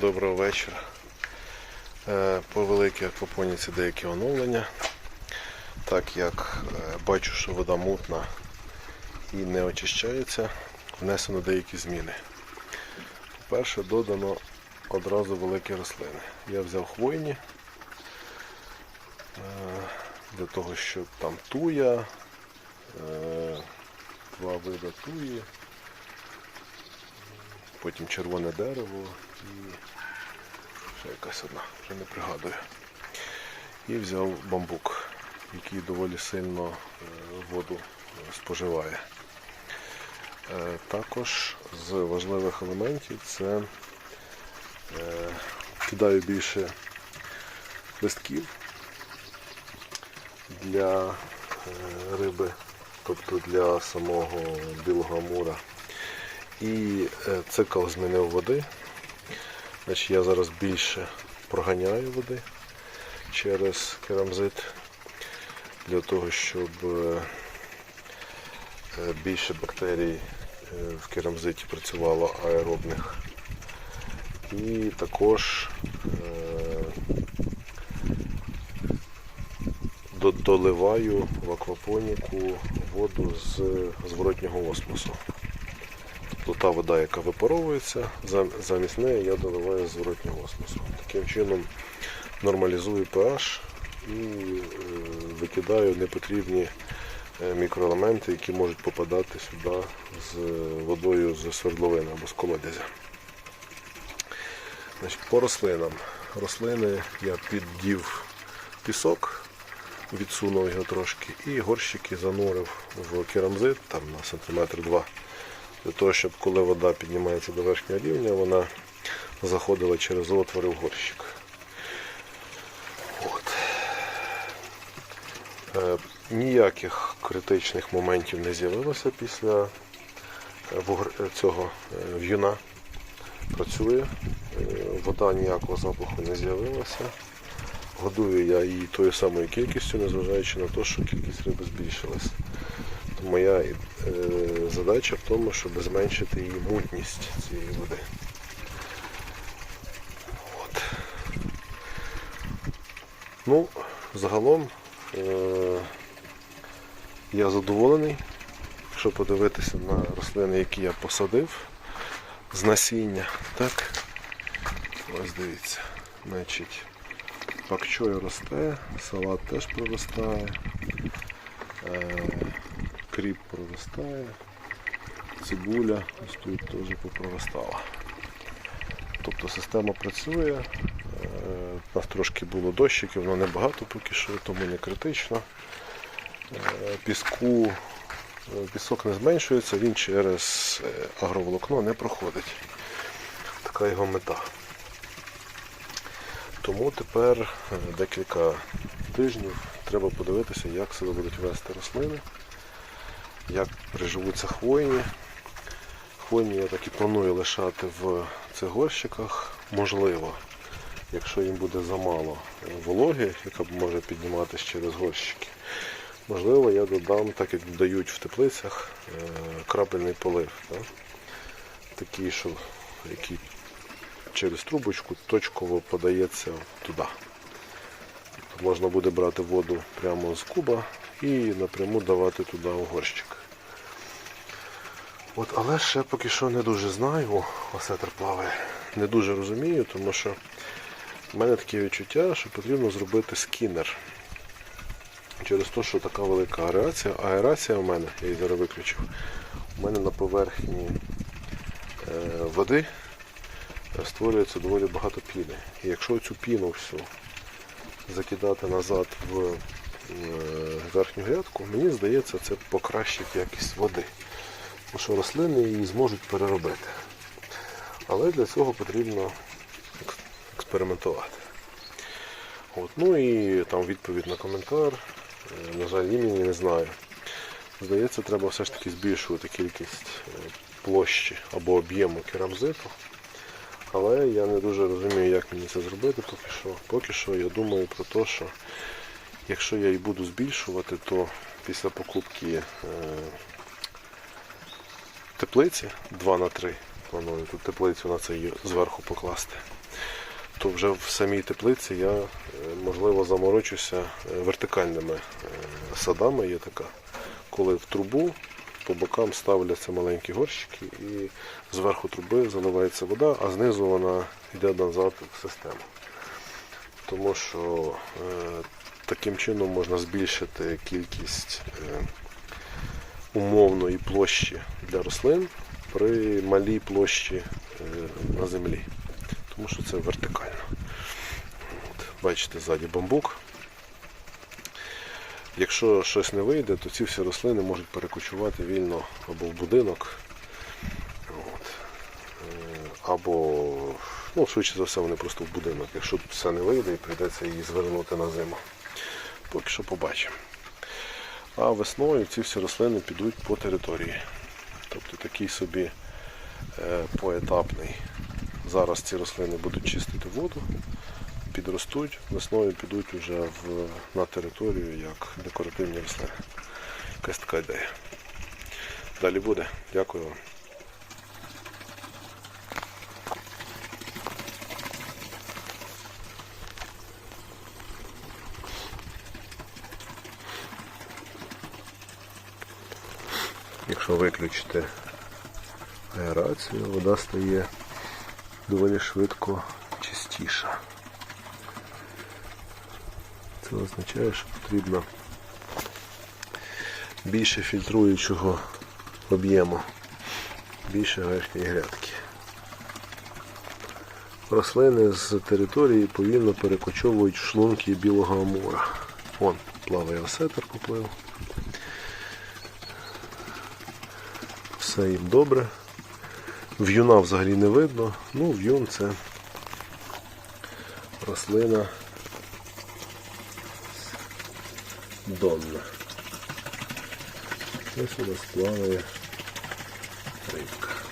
Доброго вечора. Е, По великій аквапоніці деякі оновлення. Так як е, бачу, що вода мутна і не очищається, внесено деякі зміни. По-перше, додано одразу великі рослини. Я взяв хвойні е, для того, щоб там туя, два види туї, потім червоне дерево і ще якась одна, вже не пригадую. І взяв бамбук, який доволі сильно е, воду е, споживає. Е, Також з важливих елементів це кидаю більше листків для риби, тобто для самого білого амура. І е, цикл змінив води. Значить, я зараз більше проганяю води через керамзит для того, щоб е, е, більше бактерій в керамзиті працювало аеробних. І також доливаю в аквапоніку воду з зворотнього осмосу. Тобто та вода, яка випаровується, замість неї я доливаю зворотнього осмосу. Таким чином нормалізую pH і е, викидаю непотрібні е, мікроелементи, які можуть попадати сюди з водою з свердловини або з колодязя. Значить, по рослинам. Рослини я піддів пісок, відсунув його трошки, і горщики занурив в керамзит там на сантиметр два для того, щоб коли вода піднімається до верхнього рівня, вона заходила через отвори в горщик. От. Е, ніяких критичних моментів не з'явилося після е, е, цього е, в'юна. Працює, вода ніякого запаху не з'явилася. Годую я її тою самою кількістю, незважаючи на те, що кількість риби збільшилась. Моя е, задача в тому, щоб зменшити її мутність цієї води. От. Ну, загалом е, я задоволений. Якщо подивитися на рослини, які я посадив з насіння, так? Ось дивіться. Значить, пакчой росте, салат теж проростає, е, кріп проростає, цибуля ось тут теж попроростала. Тобто система працює. Е, У нас трошки було дощиків, але небагато поки що, тому не критично. Е, Піску, е, пісок не зменшується, він через е, агроволокно не проходить. Така його мета. Тому тепер е, декілька тижнів треба подивитися, як себе будуть вести рослини, як приживуться хвойні. Хвойні я так і планую лишати в цих горщиках. Можливо, якщо їм буде замало вологи, яка може підніматися через горщики, можливо, я додам, так як додають в теплицях, е, крапельний полив. так? Такий, що який через трубочку точково подається туди. Можна буде брати воду прямо з куба і напряму давати туди у горщик. От, але ще поки що не дуже знаю, осетр плаває, не дуже розумію, тому що в мене таке відчуття, що потрібно зробити скінер. Через те, що така велика аерація, аерація у мене, я її зараз виключив, у мене на поверхні е, води створюється доволі багато піни. І якщо цю піну всю закидати назад в е, верхню грядку, мені здається, це покращить якість води. Тому що рослини її зможуть переробити. Але для цього потрібно експериментувати. От. Ну і там відповідь на коментар. Е, На жаль, імені не знаю. Здається, треба все ж таки збільшувати кількість е, площі або об'єму керамзиту. Але я не дуже розумію, як мені це зробити поки що. Поки що я думаю про те, що якщо я і буду збільшувати, то після покупки е, теплиці 2 на 3 планую тут теплицю на це зверху покласти. то вже в самій теплиці я, е, можливо, заморочуся е, вертикальними садами. Є така, коли в трубу по бокам ставляться маленькі горщики і зверху труби заливається вода, а знизу вона йде назад в систему. Тому що е, таким чином можна збільшити кількість е, умовної площі для рослин при малій площі е, на землі. Тому що це вертикально. От, бачите, ззаді бамбук. Якщо щось не вийде, то ці всі рослини можуть перекочувати вільно або в будинок, от, е, або, ну, швидше за все, вони просто в будинок. Якщо все не вийде і прийдеться її звернути на зиму. Поки що побачимо. А весною ці всі рослини підуть по території. Тобто такий собі е, поетапний. Зараз ці рослини будуть чистити воду, підростуть, весною підуть уже в, на територію як декоративні рослини. Якась така ідея. Далі буде. Дякую вам. Якщо виключити аерацію, вода стає доволі швидко чистіша. Це означає, що потрібно більше фільтруючого об'єму, більше верхньої грядки. Рослини з території повільно перекочовують шлунки білого амура. Вон плаває осетр поплив. Все їм добре. В'юна взагалі не видно. Ну, в'юн це рослина донна. Ось у нас плаває рибка.